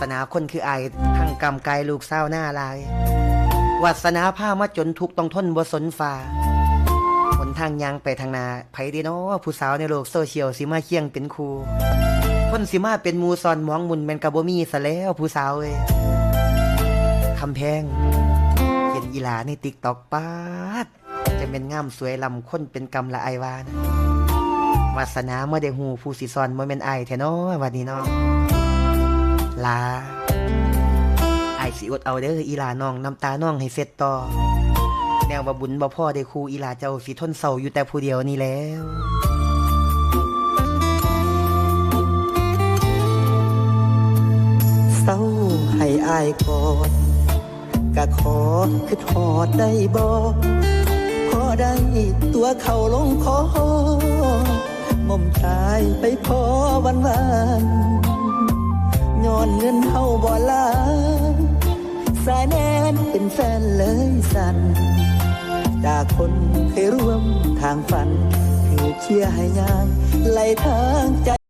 สนาคนคือไอทั้งกำกายลูกสาหน้าลายวาสนาผ้ามาจนทุกต้องทนบ่สนฟ้าหนทางยังไปทางนาไผดีเนาะผู้สาวในโลกโซเชียลสิมาเคียงเป็นครูคนสิมาเป็นมูซอนมองมุนแมนกะบ่มีซะแล้วผู้สาวเอ้ยคำแพงเห็นอีหลาในติ๊กตอกปาดจะเป็นงามสวยลำคนเป็นกำละไอวานวาสนาเมื่อได้หูผู้สิซอนบ่แม่นไอายแทนาะวันนี้เนาะ สิอดเอาเด้ออีลาน้องน้ำตาน้องให้เสร็จต่อ แนวว่บุญบ่พ่อได้ครูอีลาเจ้าสิทนเศร้าอยู่แต่ผู้เดียวนี่แล้วเศร้าให้อายก่อนกะขอคือทอดได้บ่พอได้ตัวเขาลงคองมชายไปพอวันวาน สายแนนเป็นแฟนเลยสันจากคนเคยร่วมทางฝันคือเชียร์ให้ยางไหลทางใจ